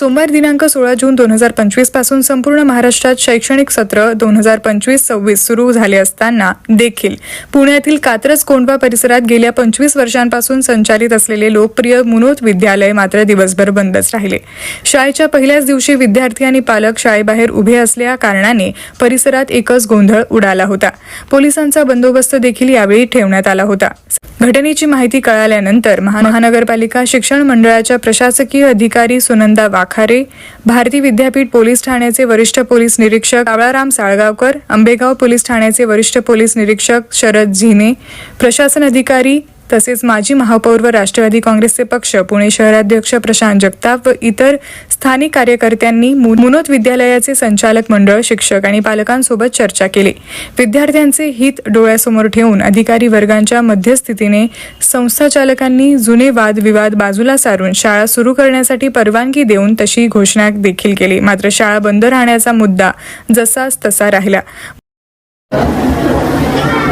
सोमवार दिनांक सोळा जून दोन हजार पंचवीसपासून संपूर्ण महाराष्ट्रात शैक्षणिक सत्र दोन हजार पंचवीस सव्वीस सुरू झाले असताना देखील पुण्यातील कात्रज कोंडवा परिसरात गेल्या पंचवीस वर्षांपासून संचालित असलेले लोकप्रिय मुनोत विद्यालय मात्र दिवसभर बंदच राहिले. शाळेच्या पहिल्याच दिवशी विद्यार्थी आणि पालक शाळेबाहेर उभे असल्या कारणाने परिसरात एकच गोंधळ उडाला होता. पोलिसांचा बंदोबस्त देखील यावेळी ठेवण्यात आला होता. घटनेची माहिती कळाल्यानंतर महानगरपालिका शिक्षण मंडळाच्या प्रशासकीय अधिकारी सुनंदा वाघ वाखारे भारती विद्यापीठ पोलीस ठाण्याचे वरिष्ठ पोलीस निरीक्षक कावळाराम साळगावकर आंबेगाव पोलीस ठाण्याचे वरिष्ठ पोलीस निरीक्षक शरद झिने प्रशासन अधिकारी तसेच माजी महापौर व राष्ट्रवादी काँग्रेसचे पक्ष पुणे शहराध्यक्ष प्रशांत जगताप व इतर स्थानिक कार्यकर्त्यांनी मु- मुनोत विद्यालयाचे संचालक मंडळ शिक्षक आणि पालकांसोबत चर्चा केली. विद्यार्थ्यांचे हित डोळ्यासमोर ठेवून अधिकारी वर्गांच्या मध्यस्थितीने संस्था चालकांनी जुने वादविवाद बाजूला सारून शाळा सुरू करण्यासाठी परवानगी देऊन तशी घोषणा देखील केली. मात्र शाळा बंद राहण्याचा मुद्दा जसाच तसा राहिला.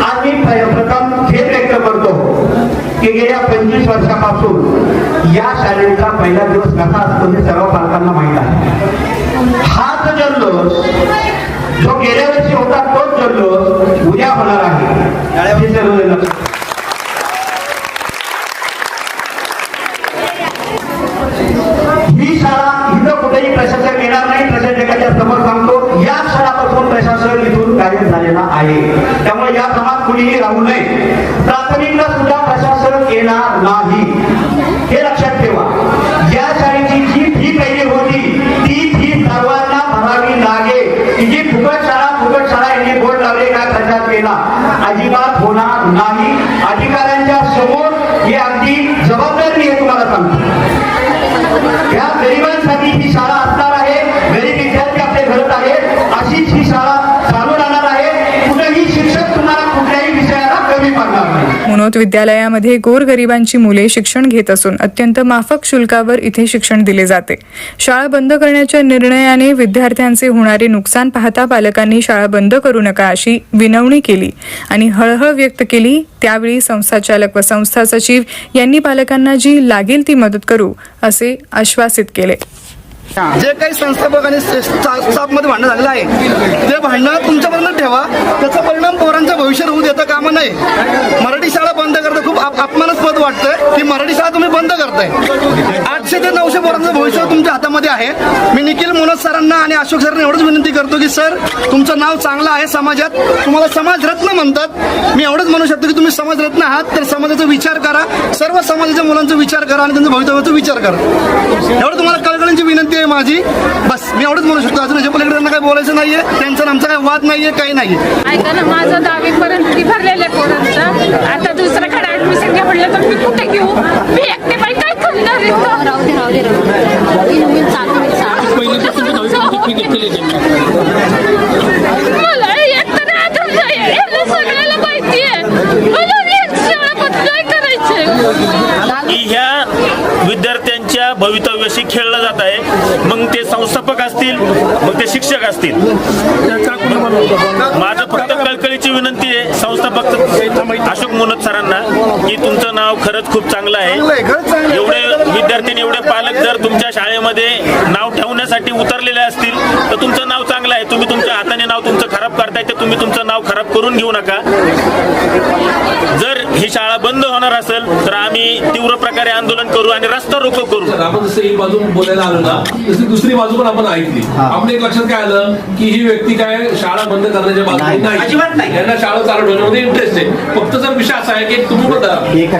आज की गेल्या पंचवीस वर्षापासून या शाळेचा पहिला दिवस कसा असतो हे सर्व पालकांना माहीत आहे. हाच जल्लोष जो गेल्या वर्षी होता तोच जल्लोष उद्या होणार आहे. मुनोत विद्यालयामध्ये गोरगरिबांची मुले शिक्षण घेत असून अत्यंत माफक शुल्कावर इथे शिक्षण दिले जाते. शाळा बंद करण्याच्या निर्णयाने विद्यार्थ्यांचे होणारे नुकसान पाहता पालकांनी शाळा बंद करू नका अशी विनवणी केली आणि हळहळ व्यक्त केली. त्यावेळी संस्थाचालक व संस्था सचिव यांनी पालकांना जी लागेल ती मदत करू असे आश्वासित केले. जे काही संस्थापक आणि भांडण झालेलं आहे ते भांडण तुमच्यापर्यंत ठेवा. त्याचा परिणाम भविष्यात होऊ देता कामा नाही मराठी शाळा बंद करता खूप आप- अपमानास्पद वाटतंय की मराठी शाळा तुम्ही बंद करताय. आठशे ते नऊशे पर्यंत भविष्य तुमच्या हातामध्ये आहे. मी निखिल मनोज सरांना आणि अशोक सरांना एवढंच विनंती करतो की सर तुमचं नाव चांगलं आहे समाजात. तुम्हाला समाजरत्न म्हणतात. मी एवढंच म्हणू शकतो की तुम्ही समाजरत्न आहात तर समाजाचा विचार करा. सर्व समाजाच्या मुलांचा विचार करा आणि त्यांच्या भवितव्याचा विचार करा. एवढं तुम्हाला कळकळींची विनंती आहे माझी. बस मी एवढंच म्हणू शकतो. अजून याच्या पलीकडे त्यांना काही बोलायचं नाहीये. त्यांचा आमचा काही वाद नाहीये काही नाहीये. ऐका ना माझं दहावीपर्यंत फी भरलेलं आता दुसरं म्हटलं तर मी कुठे घेऊ? मी एकटे बाई काय करणार इथं? राहू दे राहू दे राहू दे. नवीन चालू आहे शाळा. मला एकटं राहतच नाही. याला सगळ्याला माहिती आहे. मला एक शाळा बदलाय करायचे. की ह्या विद्यार्थ्यांच्या भवितव्याशी खेळलं जात आहे. मग ते संस्थापक असतील मग ते शिक्षक असतील. माझं फक्त कळकळीची विनंती आहे संस्थापक अशोक मोनत सरांना की तुमचं नाव खरंच खूप चांगलं आहे. एवढे विद्यार्थी एवढे पालक जर तुमच्या शाळेमध्ये नाव ठेवण्यासाठी उतरलेले असतील तर तुमचं नाव चांगलं आहे. तुम्ही तुमच्या हाताने नाव तुमचं खराब करताय तर तुम्ही तुमचं नाव खराब करून घेऊ नका. जर ही शाळा बंद होणार असेल तर आम्ही तीव्र प्रकारे आंदोलन करू आणि रस्ता रोको करू. आपण जसं एक बाजू बोलायला आलो ना तशी दुसरी बाजू पण आपण ऐकली. आपण एक लक्षात काय आलं की ही व्यक्ती काय शाळा बंद करण्याच्या बाजूने नाही. अजिबात नाही. यांना शाळा चालू ठेवण्यामध्ये इंटरेस्ट आहे. फक्त जर विषय असा आहे की तुम्ही पण एका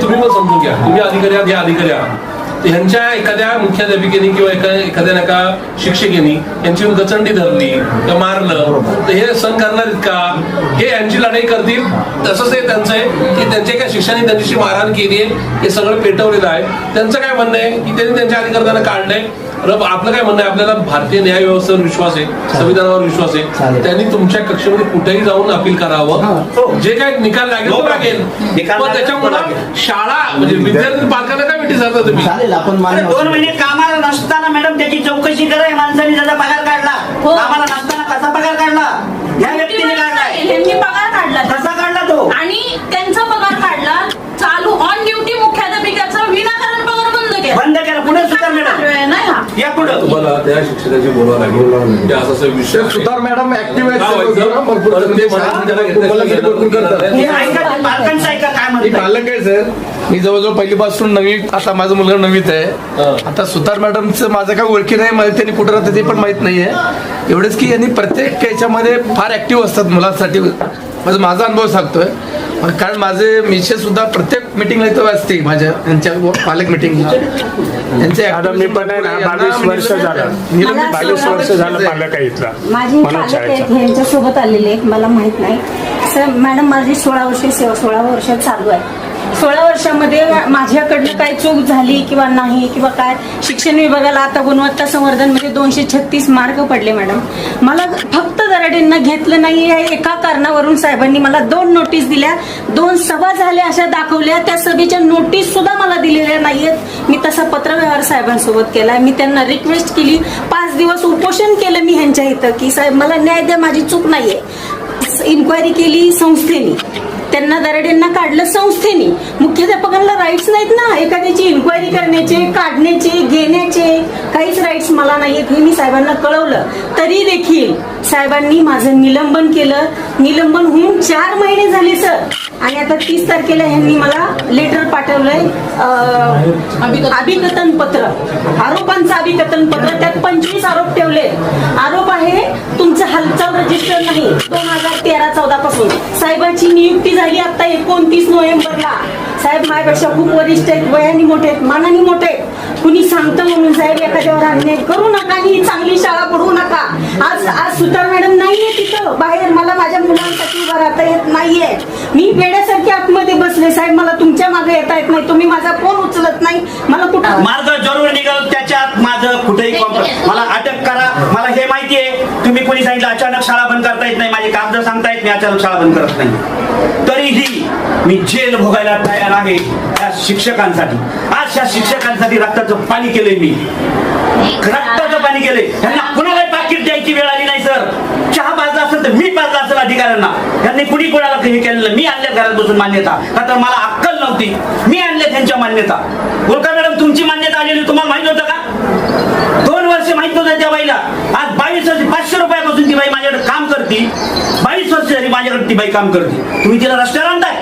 तुम्ही पण समजून घ्या. तुम्ही अधिकारी आहात हे अधिकारी आहात. ह्यांच्या एखाद्या मुख्याध्यापिकेने किंवा एका एखाद्या एका शिक्षकेने यांची गचंडी धरली किंवा मारलं तर हे सण करणार आहेत का? हे यांची लढाई करतील तसंच हे त्यांचं आहे की त्यांच्या एका शिक्षकाने त्यांच्याशी मारहाण केली आहे हे सगळं पेटवलेलं आहे. त्यांचं काय म्हणणं आहे की त्यांनी त्यांच्या अधिकाऱ्यांना काढलंय. आपलं काय म्हणणं आहे? आपल्याला भारतीय न्याय व्यवस्थेवर विश्वास आहे संविधानावर विश्वास आहे. त्यांनी तुमच्या कक्षेमध्ये कुठेही जाऊन अपील करावं. जे काय निकाल लागेल तो लागेल. त्याच्यामुळं लागेल. शाळा म्हणजे विद्यार्थी पालकांना काय तुम्ही? अरे मान्य दोन महिने कामाला नसताना मॅडम त्याची चौकशी करा या माणसाने त्याचा पगार काढला. हो. कामाला नसताना कसा पगार काढला? या व्यक्तीने काढला कसा काढला तो आणि त्यांचा पगार काढला चालू ऑन ड्युटी मुख्याध्यापिकाचा विनाकारण पगार बंद केला बंद केला पुढे हा तुम्हाला त्या शिक्षकाशी बोलावं लागेल. की असं असं विषय आहे. सुतार मॅडम ऍक्टिव्ह आहेत काय व्हायचं? सर्व भरपूर परत ते मराठी त्याला घेतलं मुलांसाठी भरपूर करतात. हे ऐका पालकांचं ऐका काय मी म्हणतात पालक आहे सर. मी जवळजवळ पहिलीपासून नवी आता माझा मुलगा नवीत आहे. हा. आता सुतार मॅडमचं माझं काय ओळखी नाही मला त्यांनी कुठं राहतं ते पण माहीत नाहीये. एवढंच की यांनी प्रत्येक याच्यामध्ये फार ऍक्टिव्ह असतात मुलांसाठी. माझा माझा अनुभव सांगतोय. कारण माझे मिसेस सुद्धा प्रत्येक मिटिंगला इथं असते माझ्या त्यांच्या पालक मिटिंग त्यांचे मी पण आहे ना यांना बावीस वर्ष झालं. बावीस वर्ष झालं पालक आहे इथला. माझी मला पालक शाळेचा. आहेत ह्यांच्यासोबत आलेले मला माहीत नाही. सर मॅडम माझी सोळा वर्ष सेवा सोळा वर्ष चालू आहे. सोळा वर्षामध्ये माझ्याकडनं काय चूक झाली किंवा नाही किंवा काय? शिक्षण विभागाला आता गुणवत्ता संवर्धनमध्ये म्हणजे दोनशे छत्तीस मार्क पडले मॅडम. मला फक्त दराडेंना घेतलं नाही या एका कारणावरून साहेबांनी मला दोन नोटीस दिल्या. दोन सभा झाल्या अशा दाखवल्या. त्या सभेच्या नोटीस सुद्धा मला दिलेल्या नाहीयेत. मी तसा पत्रव्यवहार साहेबांसोबत केलाय. मी त्यांना रिक्वेस्ट केली. पाच दिवस उपोषण केलं मी ह्यांच्या इथं की साहेब मला न्याय द्या माझी चूक नाहीये. इन्क्वायरी केली संस्थेने. त्यांना दराडेंना काढलं संस्थेने. मुख्याध्यापकांना राईट्स नाहीत ना. एखाद्याची इन्क्वायरी करण्याचे काढण्याचे घेण्याचे. काहीच राईट्स मला नाहीयेत हे मी साहेबांना कळवलं. तरी देखील साहेबांनी माझं निलंबन केलं. निलंबन होऊन चार महिने झाले सर आणि आता तीस तारखेला यांनी मला लेटर पाठवलंय अभिकथन पत्र आरोपांचं अभिकथन पत्र त्यात पंचवीस आरोप ठेवले. आरोप आहे तुमचं हालचाल रजिस्टर नाही. दोन हजार तेरा चौदा पासून. साहेबांची नियुक्ती झाली आता एकोणतीस नोव्हेंबरला. साहेब माझ्यापेक्षा खूप वरिष्ठ आहेत वयाने मोठे आहेत मानाने मोठे आहेत. कुणी सांगतं म्हणून साहेब एखाद्यावर अन्याय करू नका ही चांगली शाळा पडवू नका आज आज सुतार मॅडम नाहीये तिथं बाहेर मला माझ्या मुलांसाठी उभं राहता येत नाहीये मी वेड्यासारखी आतमध्ये बसले. साहेब मला तुमच्या मागे येता येत नाही. तुम्ही माझा फोन उचलत नाही. मला कुठं मार्ग जरूर निघाल त्याच्यात माझं कुठेही मला अटक करा. मला हे माहिती आहे. तुम्ही कोणी सांगितलं अचानक शाळा बंद करता येत नाही. माझे कागद सांगता येत मी अचानक शाळा बंद करत नाही. तरीही मी जेल भोगायला तयार आहे त्या शिक्षकांसाठी. आज त्या शिक्षकांसाठी रक्ताचं पाणी केलंय मी. रक्ताचं पाणी केलंय. त्यांना कुणालाही पाकिट द्यायची वेळ आली नाही सर तर मी पाजला असेल अधिकाऱ्यांना त्यांनी कुणी कुणाला हे केलेलं मी आणल्या घरात बसून मान्यता. का तर मला अक्कल नव्हती. मी आणले त्यांच्या मान्यता. बोलका मॅडम तुमची मान्यता आलेली तुम्हाला माहीत होतं का? दोन वर्ष माहीत नव्हतं त्या बाईला. आज बावीस वर्ष पाचशे रुपयापासून ती बाई माझ्याकडे काम करते. बावीस वर्ष झाली माझ्याकडे ती बाई काम करते. तुम्ही तिला रस्त्यावर आणताय?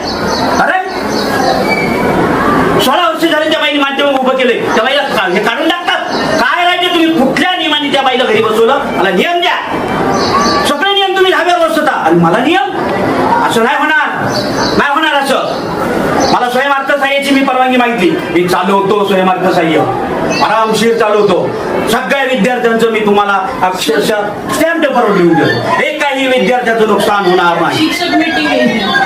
अरे! सोळा वर्ष झाले त्या बाईने माध्यम उभं केले त्या बाईला का- हे काढून टाकतात? काय राहिले तुम्ही? कुठल्या नियमाने त्या बाईला घरी बसवलं? मला नियम द्या. सगळे नियम तुम्ही धाब्यावर बसवता आणि मला नियम? असं नाही होणार. नाही होणार असं. मला स्वयंअर्थ साह्याची मी परवानगी मागितली. मी चालू होतो स्वयंअर्थ सहाय्य आरामशीर चालू होतो सगळ्या विद्यार्थ्यांचं मी तुम्हाला अक्षरशः स्टॅम्प पेपरवर लिहून देतो. एकाही विद्यार्थ्याचं नुकसान होणार नाही.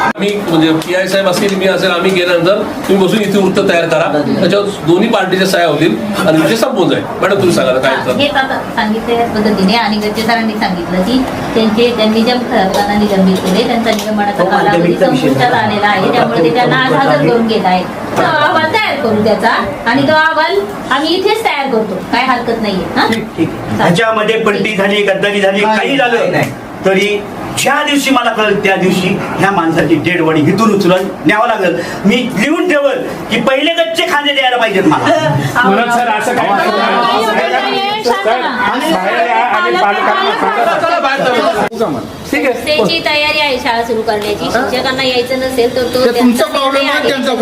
आम्ही म्हणजे पी आय साहेब असतील मी असेल आम्ही गेल्यानंतर तुम्ही बसून इथे वृत्त तयार करा. त्याच्यावर दोन्ही पार्टीच्या सह्या होतील आणि विषय संपून जाईल. मॅडम तुम्ही सांगा काय याच पद्धतीने आणि गच्चे सरांनी सांगितलं की त्यांचे त्यांनी ज्या मुख्याध्यापकांना निलंबित केले त्यांचा निलंबनाचा हो, कालावधी संपुष्टात आलेला आहे. त्यामुळे ते त्यांना आज हजर करून घेत आहेत. तो अहवाल तयार करू त्याचा आणि तो अहवाल आम्ही इथेच तयार करतो. काय हरकत नाहीये हा? ठीक ह्याच्यामध्ये पलटी झाली गद्दारी झाली काही झालं? तरी ज्या दिवशी मला कळेल त्या दिवशी ह्या माणसाची डेड बॉडी हिथून उचलून न्यावं लागेल. मी लिहून ठेवल की पहिले गच्चे खांदे द्यायला पाहिजेत मला. सर असं त्यांची तयारी आहे शाळा सुरू करण्याची. शिक्षकांना यायचं नसेल तर तो तुमचा त्यांचा निर्णय आहे, त्यांचा.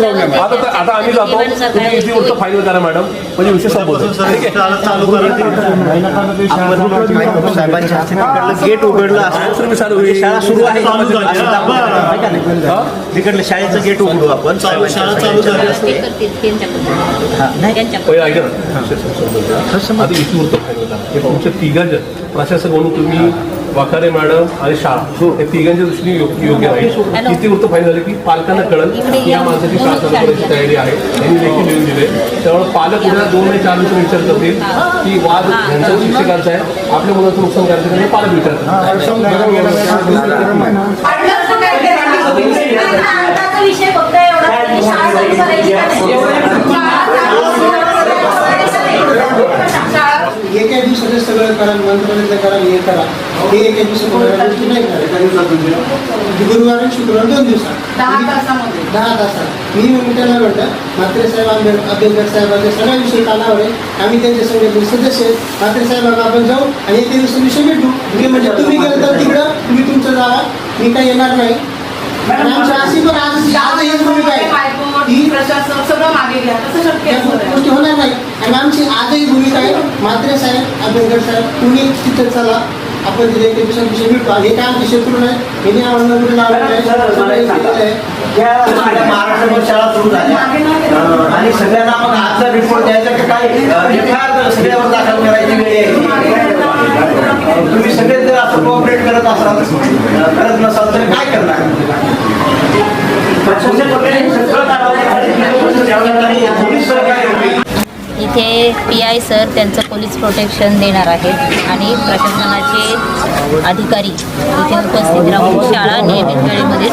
आता आम्ही जातो. तुम्ही इथे करा मॅडम? म्हणजे विषय संपवतो. ठीक आहे. साहेबांच्या हाती गेट उघडलं सर, मी चालू होईल. शाळा सुरू आहे तिकडलं शाळेचं गेट उघडू आपण. शाळा चालू ते करतील पहिलं ऐका ना. आता करा हे तुमच्या तिघांच्या प्रशासक म्हणून तुम्ही वाखारे मॅडम आणि शाळा या तिघांच्या दृष्टीने योग्य योग्य राहील किती वृत्त फायनल झाले की पालकांना कळल की या माणसाची शाळा चालू करायची तयारी आहे यांनी देखील लिहून दिले त्यामुळे पालक उद्या दोन आणि चार दिवसांनी विचार करतील की वाद यांचा शिक्षकांचा आहे आपल्या मुलाचं नुकसान करायचं का? हे पालक विचारतात विषय फक्त एवढा एका दिवसाचं सगळं करा मंत्रालयातलं करा हे करा. हे एका दिवसात गोष्टी नाही करा गुरुवार आणि शुक्रवार दोन दिवसात. दहा तासामध्ये. दहा तासात. मी मग त्याला म्हटलं म्हात्रे साहेब आंबेड आंबेडकर साहेबांच्या सगळ्या विषय कानावर आहे. आम्ही त्यांच्या संघटनेचे सदस्य आहेत. म्हात्रे साहेबांना आपण जाऊ आणि एका दिवसा विषय भेटू. मी म्हणजे तुम्ही गेलं तर तिकडं तुम्ही तुमचं जावा. मी काही येणार नाही. आणि आमची अशी पण आज आज हीच भूमिका आहे ही प्रशासन सगळं मागे घ्या शक्य गोष्टी होणार नाही. आणि आमची आजही भूमिका आहे. म्हात्रे साहेब आंबेडकर साहेब तुम्ही तिथं चला. आपण तिथे एक दिवसात विषय भेटतो. आणि हे काय हे कुठे लावलेलं आहे? हे महाराष्ट्रामध्ये शाळा सुरू झाल्या आणि सगळ्यांना मग आजचा रिपोर्ट द्यायचा की काय? सगळ्यावर दाखल करायची वेळ आहे. तुम्ही सगळे जर असं कोऑपरेट करत असाल करत नसाल तर काय करणार प्रशासन वगैरे सगळं कारवाई करायची. पोलीस सहकार्य होईल इथे पी आय सर. त्यांचं पोलीस प्रोटेक्शन देणार आहेत. आणि प्रशासनाचे अधिकारी इथे उपस्थित राहून शाळा नियमित वेळेमध्ये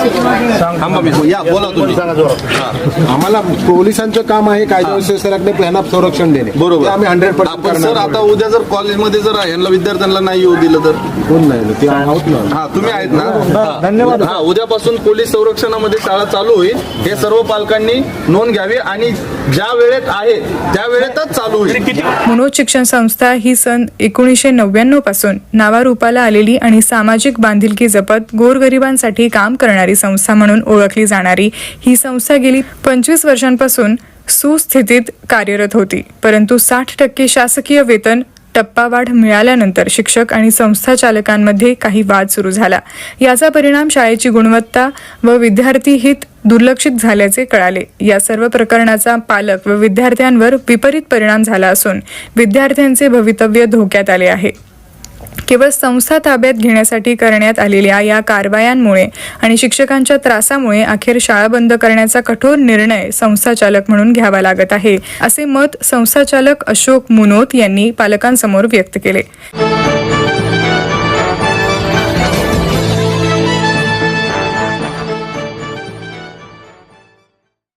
आम्हाला पोलिसांचं काम आहे कायदा व्यवस्था राखणे यांना संरक्षण देणे. बरोबर. आम्ही हंड्रेड आपण सर आता उद्या जर कॉलेजमध्ये जर यांना विद्यार्थ्यांना नाही येऊ दिलं तर? कोण नाही ते आहोत ना. हा तुम्ही आहेत ना? धन्यवाद. हा उद्यापासून पोलीस संरक्षणामध्ये शाळा चालू होईल. हे सर्व पालकांनी नोंद घ्यावी आणि ज्या वेळेत आहे त्या वेळेतच चालू होईल. मनोज शिक्षण संस्था ही सन एकोणीसशे नव्याण्णवपासून नावारूपाला आलेली आणि सामाजिक बांधिलकी जपत गोरगरिबांसाठी काम करणारी संस्था म्हणून ओळखली जाणारी ही संस्था गेली पंचवीस वर्षांपासून सुस्थितीत कार्यरत होती. परंतु साठ टक्के शासकीय वेतन टप्पावाढ मिळाल्यानंतर शिक्षक आणि संस्था चालकांमध्ये काही वाद सुरू झाला. याचा परिणाम शाळेची गुणवत्ता व विद्यार्थी हित दुर्लक्षित झाल्याचे कळाले. या सर्व प्रकरणाचा पालक व विद्यार्थ्यांवर विपरीत परिणाम झाला असून विद्यार्थ्यांचे भवितव्य धोक्यात आले आहे. केवळ संस्था ताब्यात घेण्यासाठी करण्यात आलेल्या या कारवायांमुळे आणि शिक्षकांच्या त्रासामुळे अखेर शाळा बंद करण्याचा कठोर निर्णय संस्थाचालक म्हणून घ्यावा लागत आहे असे मत संस्थाचालक अशोक मुनोत यांनी पालकांसमोर व्यक्त केले.